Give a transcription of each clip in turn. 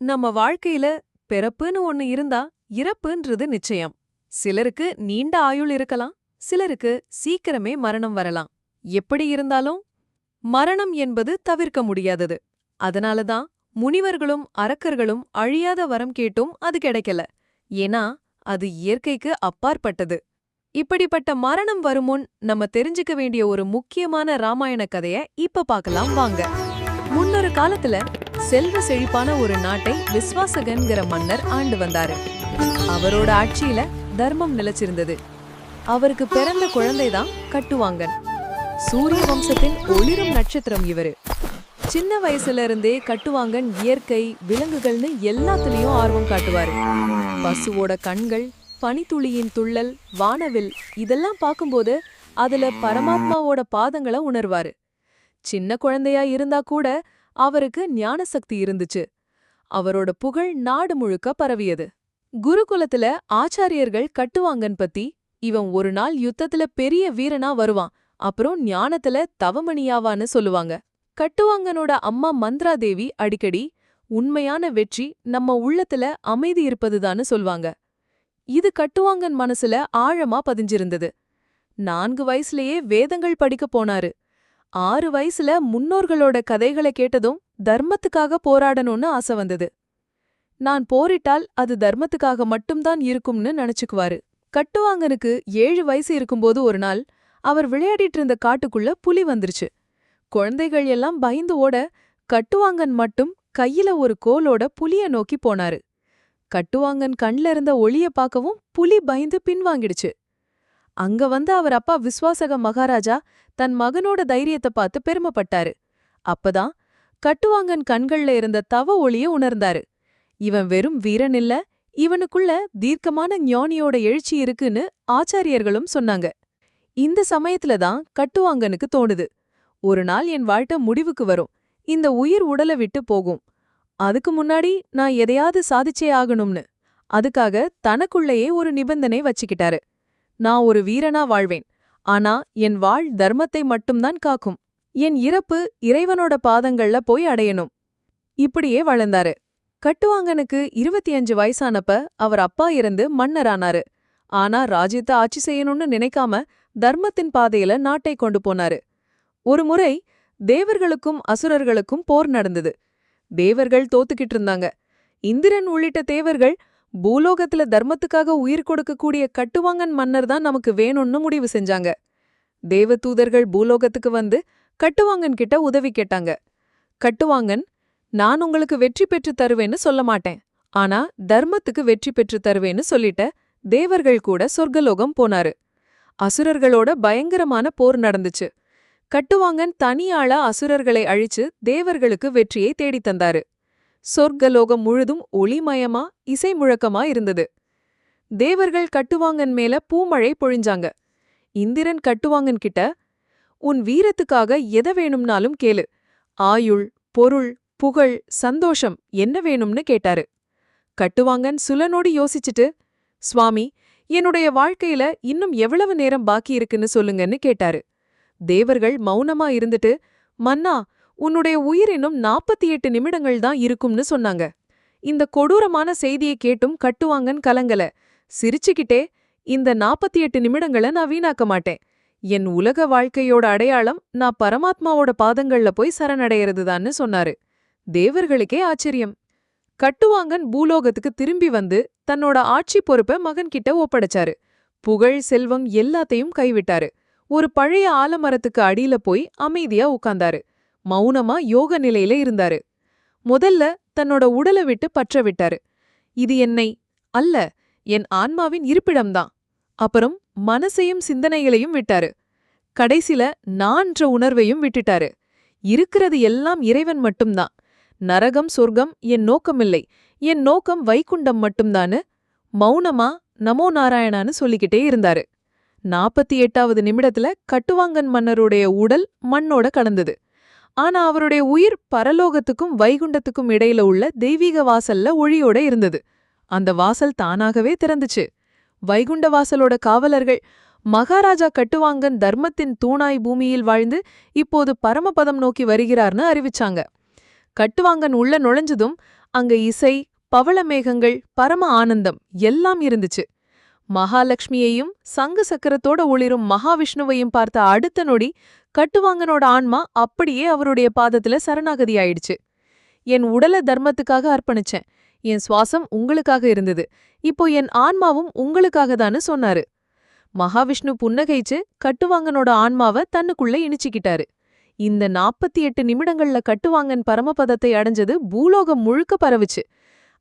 நம்ம வாழ்க்கையில பிறப்புன்னு ஒண்ணு இருந்தா இறப்புன்றது நிச்சயம். சிலருக்கு நீண்ட ஆயுள் இருக்கலாம் சிலருக்கு சீக்கிரமே மரணம் வரலாம். எப்படி இருந்தாலும் மரணம் என்பது தவிர்க்க முடியாதது. அதனால தான் முனிவர்களும் அரக்கர்களும் அழியாத வரம் கேட்டும் அது கிடைக்கல. ஏன்னா அது இயற்கைக்கு அப்பாற்பட்டது. இப்படிப்பட்ட மரணம் வருமுன் நம்ம தெரிஞ்சுக்க வேண்டிய ஒரு முக்கியமான ராமாயண கதைய இப்ப பார்க்கலாம் வாங்க. முன்னொரு காலத்துல செல்வ செழிப்பான ஒரு நாட்டை விஸ்வாசகன்கிற மன்னர் ஆண்டு வந்தாரு. அவரோட ஆட்சியில தர்மம் நிலைச்சிருந்தது. அவருக்கு பிறந்த குழந்தைதான் கட்டுவாங்கன். சூரிய வம்சத்தின் ஒளிரும் நட்சத்திரம் இவரு. சின்ன வயசுல இருந்தே கட்டுவாங்கன் இயற்கை விலங்குகள்னு எல்லாத்துலயும் ஆர்வம் காட்டுவாரு. பசுவோட கண்கள் பனித்துளியின் துள்ளல் வானவில் இதெல்லாம் பார்க்கும்போது அதுல பரமாத்மாவோட பாதங்களை உணர்வாரு. சின்ன குழந்தையா இருந்தா கூட அவருக்கு ஞானசக்தி இருந்துச்சு. அவரோட புகழ் நாடு முழுக்க பரவியது. குருகுலத்துல ஆச்சாரியர்கள் கட்டுவாங்கன் பத்தி இவன் ஒரு நாள் யுத்தத்துல பெரிய வீரனா வருவான். அப்புறம் ஞானத்துல தவமணியாவான்னு சொல்லுவாங்க. கட்டுவாங்கனோட அம்மா மந்த்ரா தேவி அடிக்கடி உண்மையான வெற்றி நம்ம உள்ளத்துல அமைதி இருப்பதுதான்னு சொல்வாங்க. இது கட்டுவாங்கன் மனசுல ஆழமா பதிஞ்சிருந்தது. நான்கு வயசுலயே வேதங்கள் படிக்க போனாரு. ஆறு வயசுல முன்னோர்களோட கதைகளை கேட்டதும் தர்மத்துக்காக போராடணும்னு ஆசை வந்தது. நான் போரிட்டால் அது தர்மத்துக்காக மட்டும்தான் இருக்கும்னு நினைச்சுக்குவாரு. கட்டுவாங்கனுக்கு ஏழு வயசு இருக்கும்போது ஒரு நாள் அவர் விளையாடிட்டு இருந்த காட்டுக்குள்ள புலி வந்துருச்சு. குழந்தைகள் எல்லாம் பயந்து ஓட கட்டுவாங்கன் மட்டும் கையில ஒரு கோலோட புலிய நோக்கி போனாரு. கட்டுவாங்கன் கண்ல இருந்த ஒளிய பார்க்கவும் புலி பயந்து பின்வாங்கிடுச்சு. அங்க வந்து அவர் அப்பா விஸ்வாசக மகாராஜா தன் மகனோட தைரியத்தை பார்த்து பெருமைப்பட்டாரு. அப்பதான் கட்டுவாங்கன் கண்கள்ல இருந்த தவ ஒளிய உணர்ந்தாரு. இவன் வெறும் வீரன் இல்ல இவனுக்குள்ள தீர்க்கமான ஞானியோட எழுச்சி இருக்குன்னு ஆச்சாரியர்களும் சொன்னாங்க. இந்த சமயத்துல தான் கட்டுவாங்கனுக்கு தோணுது. ஒரு நாள் என் வாழ்க்கை முடிவுக்கு வரும். இந்த உயிர் உடலை விட்டு போகும். அதுக்கு முன்னாடி நான் எதையாவது சாதிச்சே ஆகணும்னு. அதுக்காக தனக்குள்ளேயே ஒரு நிபந்தனை வச்சுக்கிட்டாரு. நான் ஒரு வீரனா வாழ்வேன். ஆனா என் வாழ் தர்மத்தை மட்டும்தான் காக்கும். என் இறப்பு இறைவனோட பாதங்கள்ல போய் அடையணும். இப்படியே வளர்ந்தாரு. கட்டுவாங்கனுக்கு இருபத்தி அஞ்சு வயசானப்ப அவர் அப்பா இறந்து மன்னரானாரு. ஆனா ராஜ்யத்தை ஆட்சி செய்யணும்னு நினைக்காம தர்மத்தின் பாதையில நாட்டை கொண்டு போனாரு. ஒரு முறை தேவர்களுக்கும் அசுரர்களுக்கும் போர் நடந்தது. தேவர்கள் தோத்துக்கிட்டு இருந்தாங்க. இந்திரன் உள்ளிட்ட தேவர்கள் பூலோகத்துல தர்மத்துக்காக உயிர் கொடுக்கக்கூடிய கட்டுவாங்கன் மன்னர் தான் நமக்கு வேணும்னு முடிவு செஞ்சாங்க. தேவதூதர்கள் பூலோகத்துக்கு வந்து கட்டுவாங்கன் கிட்ட உதவி கேட்டாங்க. கட்டுவாங்கன் நான் உங்களுக்கு வெற்றி பெற்று தருவேன்னு சொல்ல மாட்டேன். ஆனா தர்மத்துக்கு வெற்றி பெற்று தருவேன்னு சொல்லிட்ட தேவர்கள் கூட சொர்க்கலோகம் போனாரு. அசுரர்களோட பயங்கரமான போர் நடந்துச்சு. கட்டுவாங்கன் தனியாள அசுரர்களை அழிச்சு தேவர்களுக்கு வெற்றியை தேடித் தந்தாரு. சொர்க்கலோகம் முழுதும் ஒளிமயமா இசை முழக்கமா இருந்தது. தேவர்கள் கட்டுவாங்கன் மேல பூமழை பொழிஞ்சாங்க. இந்திரன் கட்டுவாங்கன் கிட்ட உன் வீரத்துக்காக எத வேணும்னாலும் கேளு. ஆயுள் பொருள் புகழ் சந்தோஷம் என்ன வேணும்னு கேட்டாரு. கட்டுவாங்கன் சுலனோடு யோசிச்சுட்டு சுவாமி என்னுடைய வாழ்க்கையில இன்னும் எவ்வளவு நேரம் பாக்கி இருக்குன்னு சொல்லுங்கன்னு கேட்டாரு. தேவர்கள் மௌனமா இருந்துட்டு மன்னா உன்னுடைய உயிர் இன்னும் நாற்பத்தி எட்டு நிமிடங்கள் தான் இருக்கும்னு சொன்னாங்க. இந்த கொடூரமான செய்தியை கேட்டும் கட்டுவாங்கன்னு கலங்கல. சிரிச்சுக்கிட்டே இந்த நாற்பத்தி எட்டு நிமிடங்களை நான் வீணாக்க மாட்டேன். என் உலக வாழ்க்கையோட அடையாளம் நான் பரமாத்மாவோட பாதங்கள்ல போய் சரணடையறதுதான்னு சொன்னாரு. தேவர்களுக்கே ஆச்சரியம். கட்டுவாங்கன் பூலோகத்துக்கு திரும்பி வந்து தன்னோட ஆட்சி பொறுப்பை மகன்கிட்ட ஒப்படைச்சாரு. புகழ் செல்வம் எல்லாத்தையும் கைவிட்டாரு. ஒரு பழைய ஆலமரத்துக்கு அடியில போய் அமைதியா உட்கார்ந்தாரு மௌனமா யோக நிலையில இருந்தாரு. முதல்ல தன்னோட உடலை விட்டு பற்ற விட்டாரு. இது என்னை அல்ல என் ஆன்மாவின் இருப்பிடம்தான். அப்புறம் மனசையும் சிந்தனைகளையும் விட்டாரு. கடைசில நான்ற உணர்வையும் விட்டுட்டாரு. இருக்கிறது எல்லாம் இறைவன் மட்டும்தான். நரகம் சொர்க்கம் என் நோக்கமில்லை. என் நோக்கம் வைகுண்டம் மட்டும்தான்னு மௌனமா நமோ நாராயணான்னு சொல்லிக்கிட்டே இருந்தாரு. நாற்பத்தி எட்டாவது நிமிடத்துல கட்டுவாங்கன் மன்னருடைய உடல் மண்ணோட கலந்தது. ஆனா அவருடைய உயிர் பரலோகத்துக்கும் வைகுண்டத்துக்கும் இடையில உள்ள தெய்வீக வாசல்ல ஒளியோட இருந்தது. அந்த வாசல் தானாகவே திறந்துச்சு. வைகுண்ட வாசலோட காவலர்கள் மகாராஜா கட்டுவாங்கன் தர்மத்தின் தூணாய் பூமியில் வாழ்ந்து இப்போது பரமபதம் நோக்கி வருகிறார்னு அறிவிச்சாங்க. கட்டுவாங்கன் உள்ள நுழைஞ்சதும் அங்க இசை பவளமேகங்கள் பரம ஆனந்தம் எல்லாம் இருந்துச்சு. மகாலட்சுமியையும் சங்கு சக்கரத்தோட ஒளிரும் மகாவிஷ்ணுவையும் பார்த்த அடுத்த நொடி கட்டுவாங்கனோட ஆன்மா அப்படியே அவருடைய பாதத்துல சரணாகதி ஆயிடுச்சு என் உடல தர்மத்துக்காக அர்ப்பணிச்சேன். என் சுவாசம் உங்களுக்காக இருந்தது. இப்போ என் ஆன்மாவும் உங்களுக்காக தான்னு சொன்னாரு. மகாவிஷ்ணு புன்னகைச்சு கட்டுவாங்கனோட ஆன்மாவ தன்னுக்குள்ள இணிச்சுக்கிட்டாரு இந்த நாற்பத்தி எட்டு நிமிடங்கள்ல கட்டுவாங்கன் பரமபதத்தை அடைஞ்சது பூலோகம் முழுக்க பரவுச்சு.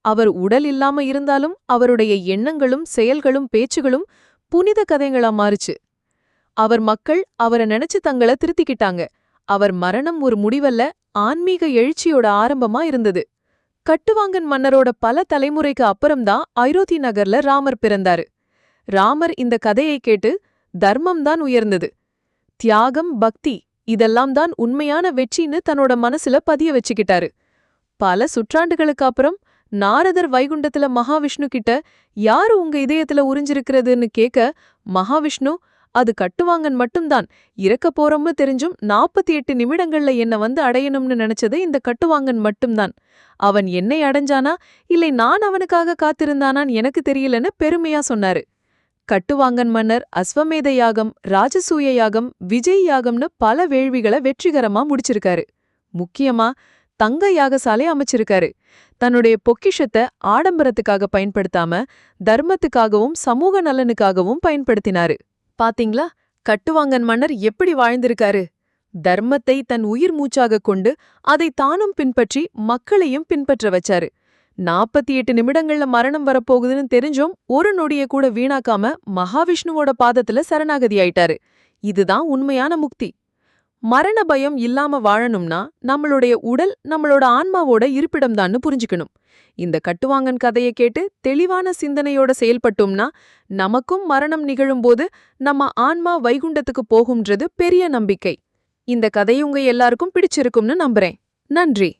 அவர் உடல் இல்லாம இருந்தாலும் அவருடைய எண்ணங்களும் செயல்களும் பேச்சுகளும் புனித கதைகளா மாறுச்சு. அவர் மக்கள் அவரை நினைச்சு தங்கள திருத்திக்கிட்டாங்க. அவர் மரணம் ஒரு முடிவல்ல ஆன்மீக எழுச்சியோட ஆரம்பமா இருந்தது. கட்டுவாங்கன் மன்னரோட பல தலைமுறைக்கு அப்புறம்தான் ஐரோத்தி நகர்ல ராமர் பிறந்தாரு. ராமர் இந்த கதையை கேட்டு தர்மம் தான் உயர்ந்தது. தியாகம் பக்தி இதெல்லாம் தான் உண்மையான வெற்றின்னு தன்னோட மனசுல பதிய வச்சுக்கிட்டாரு. பல சுற்றாண்டுகளுக்கு அப்புறம் நாரதர் வைகுண்டத்துல மகாவிஷ்ணு கிட்ட யாரு உங்க இதயத்துல உறிஞ்சிருக்கிறதுன்னு கேக்க மகாவிஷ்ணு அது கட்டுவாங்கன் மட்டும்தான். இறக்க போறோம்னு தெரிஞ்சும் நாற்பத்தி எட்டு நிமிடங்கள்ல என்ன வந்து அடையணும்னு நினைச்சது இந்த கட்டுவாங்கன் மட்டும்தான். அவன் என்னை அடைஞ்சானா? இல்லை நான் அவனுக்காக காத்திருந்தானான் எனக்கு தெரியலன்னு பெருமையா சொன்னாரு. கட்டுவாங்கன் மன்னர் அஸ்வமேத யாகம் ராஜசூய யாகம் விஜய் யாகம்னு பல வேள்விகளை வெற்றிகரமா முடிச்சிருக்காரு. முக்கியமா தங்க யாகசாலை அமைச்சிருக்காரு. தன்னுடைய பொக்கிஷத்தை ஆடம்பரத்துக்காக பயன்படுத்தாம தர்மத்துக்காகவும் சமூக நலனுக்காகவும் பயன்படுத்தினாரு. பாத்தீங்களா? கட்டுவாங்கன் மன்னர் எப்படி வாழ்ந்திருக்காரு? தர்மத்தை தன் உயிர் மூச்சாக கொண்டு அதை தானும் பின்பற்றி மக்களையும் பின்பற்ற வச்சாரு. நாற்பத்தி எட்டு நிமிடங்கள்ல மரணம் வரப்போகுதுன்னு தெரிஞ்சும் ஒரு நொடிய கூட வீணாக்காம மகாவிஷ்ணுவோட பாதத்துல சரணாகதி ஆயிட்டாரு. இதுதான் உண்மையான முக்தி. மரண பயம் இல்லாம வாழணும்னா நம்மளுடைய உடல் நம்மளோட ஆன்மாவோட இருப்பிடம்தான்னு புரிஞ்சுக்கணும். இந்த கட்டுவாங்கன் கதையை கேட்டு தெளிவான சிந்தனையோட செயல்பட்டோம்னா நமக்கும் மரணம் நிகழும்போது நம்ம ஆன்மா வைகுண்டத்துக்கு போகும்ன்றது பெரிய நம்பிக்கை. இந்த கதை உங்க எல்லாருக்கும் பிடிச்சிருக்கும்னு நம்புறேன். நன்றி.